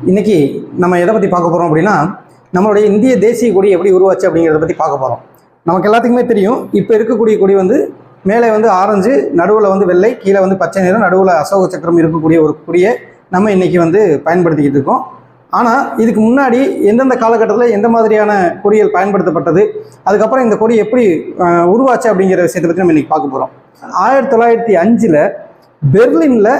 இன்றைக்கி நம்ம எதை பற்றி பார்க்க போகிறோம் அப்படின்னா நம்மளுடைய இந்திய தேசிய கொடி எப்படி உருவாச்சு அப்படிங்கிறத பற்றி பார்க்க போகிறோம் நமக்கு எல்லாத்துக்குமே தெரியும் இப்போ இருக்கக்கூடிய கொடி வந்து மேலே வந்து ஆரஞ்சு நடுவில் வந்து வெள்ளை கீழே வந்து பச்சை நிறம் நடுவில் அசோக சக்கரம் இருக்கக்கூடிய ஒரு கொடியை நம்ம இன்றைக்கி வந்து பயன்படுத்திக்கிட்டு இருக்கோம். ஆனால் இதுக்கு முன்னாடி எந்தெந்த காலகட்டத்தில் எந்த மாதிரியான கொடிகள் பயன்படுத்தப்பட்டது அதுக்கப்புறம் இந்த கொடி எப்படி உருவாச்சு அப்படிங்கிற விஷயத்தை பற்றி நம்ம இன்றைக்கி பார்க்க போகிறோம் ஆயிரத்தி தொள்ளாயிரத்தி அஞ்சில் பெர்லினில்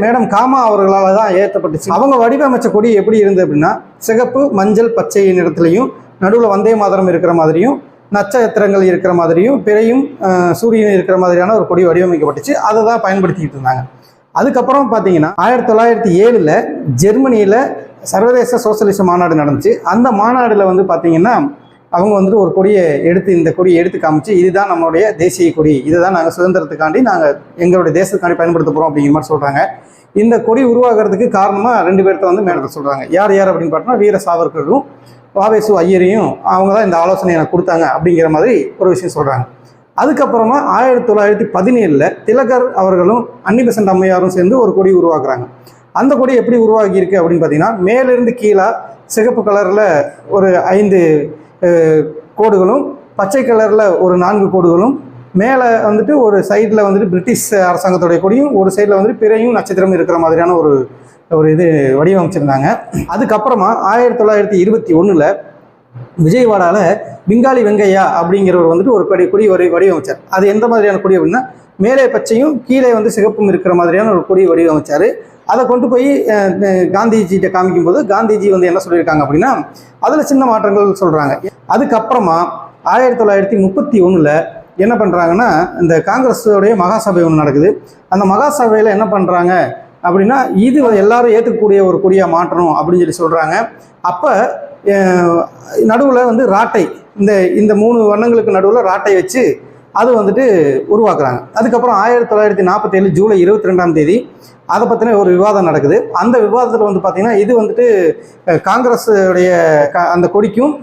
மேடம் காமா அவர்களால் தான் ஏற்றப்பட்டுச்சு. அவங்க வடிவமைச்ச கொடி எப்படி இருந்தது அப்படின்னா சிகப்பு மஞ்சள் பச்சை நிறத்துலையும் நடுவில் வந்தே மாதரம் இருக்கிற மாதிரியும் நட்சத்திரங்கள் இருக்கிற மாதிரியும் பிறையும் சூரியன் சூரியனும் இருக்கிற மாதிரியான ஒரு கொடி வடிவமைக்கப்பட்டுச்சு. அதை தான் பயன்படுத்திக்கிட்டு இருந்தாங்க. அதுக்கப்புறம் பார்த்தீங்கன்னா ஆயிரத்தி தொள்ளாயிரத்தி ஏழில் ஜெர்மனியில் சர்வதேச சோசலிச மாநாடு நடந்துச்சு. அந்த மாநாடில் வந்து பார்த்தீங்கன்னா அவங்க வந்துட்டு ஒரு கொடியை எடுத்து இந்த கொடியை எடுத்து காமிச்சு இதுதான் நம்மளுடைய தேசிய கொடி. இதை தான் நாங்கள் சுதந்திரத்துக்காண்டி நாங்கள் எங்களுடைய தேசத்துக்காண்டி பயன்படுத்த போகிறோம் அப்படிங்கிற மாதிரி சொல்கிறாங்க இந்த கொடி உருவாகிறதுக்கு காரணமாக ரெண்டு பேர்த்த வந்து மேடத்தில் சொல்கிறாங்க யார் யார் அப்படின்னு பார்த்தோம்னா வீர சாவர்கரும் வாவேசு ஐயரையும் அவங்க தான் இந்த ஆலோசனை எனக்கு கொடுத்தாங்க அப்படிங்கிற மாதிரி ஒரு விஷயம் சொல்கிறாங்க அதுக்கப்புறமா ஆயிரத்தி தொள்ளாயிரத்தி பதினேழில் திலகர் அவர்களும் அன்னிபெசன்ட் அம்மையாரும் சேர்ந்து ஒரு கொடி உருவாக்குறாங்க. அந்த கொடி எப்படி உருவாகியிருக்கு அப்படின்னு பார்த்தீங்கன்னா மேலிருந்து கீழே சிகப்பு கலரில் ஒரு ஐந்து கோடுகளும் பச்சை கலரில் ஒரு நான்கு கோடுகளும் மேலே வந்துட்டு ஒரு சைடில் வந்துட்டு பிரிட்டிஷ் அரசாங்கத்துடைய கொடியும் ஒரு சைடில் வந்துட்டு பிறையும் நட்சத்திரமும் இருக்கிற மாதிரியான ஒரு ஒரு இது வடிவமைச்சிருந்தாங்க. அதுக்கப்புறமா ஆயிரத்தி தொள்ளாயிரத்தி இருபத்தி ஒன்றில் விஜயவாடாவில் பிங்காலி வெங்கையா அப்படிங்கிறவர் வந்துட்டு ஒரு கொடி கொடி வடி வடிவமைச்சார். அது எந்த மாதிரியான கொடி அப்படின்னா மேலே பச்சையும் கீழே வந்து சிகப்பும் இருக்கிற மாதிரியான ஒரு கொடி வடிவமைச்சார். அதை கொண்டு போய் காந்திஜிகிட்ட காமிக்கும் போது காமிக்கும்போது காந்திஜி வந்து என்ன சொல்லியிருக்காங்க அப்படின்னா அதில் சின்ன மாற்றங்கள் சொல்கிறாங்க அதுக்கப்புறமா ஆயிரத்தி தொள்ளாயிரத்தி முப்பத்தி ஒன்றில் என்ன பண்ணுறாங்கன்னா இந்த காங்கிரஸோடைய மகாசபை ஒன்று நடக்குது. அந்த மகாசபையில் என்ன பண்ணுறாங்க அப்படின்னா இது எல்லாரும் ஏற்றுக்கக்கூடிய ஒரு கொடியாக மாற்றணும் அப்படின்னு சொல்லி சொல்கிறாங்க அப்போ நடுவில் வந்து ராட்டை இந்த இந்த மூணு வண்ணங்களுக்கு நடுவில் ராட்டை வச்சு அது வந்துட்டு உருவாக்குறாங்க. அதுக்கப்புறம் ஆயிரத்தி தொள்ளாயிரத்தி நாற்பத்தேழு ஜூலை இருபத்தி ரெண்டாம் தேதி அதை பற்றின ஒரு விவாதம் நடக்குது. அந்த விவாதத்தில் வந்து பார்த்திங்கன்னா இது வந்துட்டு காங்கிரஸுடைய க அந்த கொடிக்கும்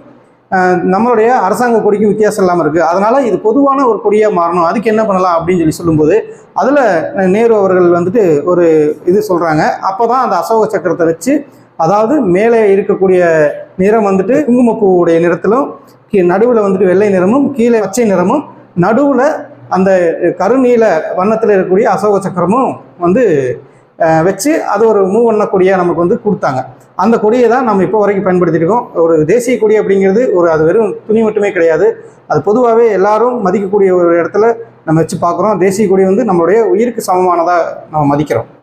நம்மளுடைய அரசாங்க கொடிக்கும் வித்தியாசம் இல்லாமல் இருக்குது அதனால் இது பொதுவான ஒரு கொடியாக மாறணும். அதுக்கு என்ன பண்ணலாம் அப்படின்னு சொல்லி சொல்லும்போது அதில் நேரு அவர்கள் வந்துட்டு ஒரு இது சொல்கிறாங்க அப்போ தான் அந்த அசோக சக்கரத்தை வச்சு அதாவது மேலே இருக்கக்கூடிய நிறம் வந்துட்டு குங்குமப்பூவுடைய நிறத்திலும் கீ நடுவில் வந்துட்டு வெள்ளை நிறமும் கீழே பச்சை நிறமும் நடுவில் அந்த கருநீல வண்ணத்தில் இருக்கக்கூடிய அசோக சக்கரமும் வந்து வச்சு அது ஒரு மூவண்ண கொடியாக நமக்கு வந்து கொடுத்தாங்க. அந்த கொடியை தான் நம்ம இப்போ வரைக்கும் பயன்படுத்திட்டு இருக்கோம். ஒரு தேசிய கொடி அப்படிங்கிறது ஒரு அது வெறும் துணி மட்டுமே கிடையாது. அது பொதுவாகவே எல்லாரும் மதிக்கக்கூடிய ஒரு இடத்துல நம்ம வச்சு பார்க்குறோம். தேசிய கொடி வந்து நம்மளுடைய உயிருக்கு சமமானதாக நம்ம மதிக்கிறோம்.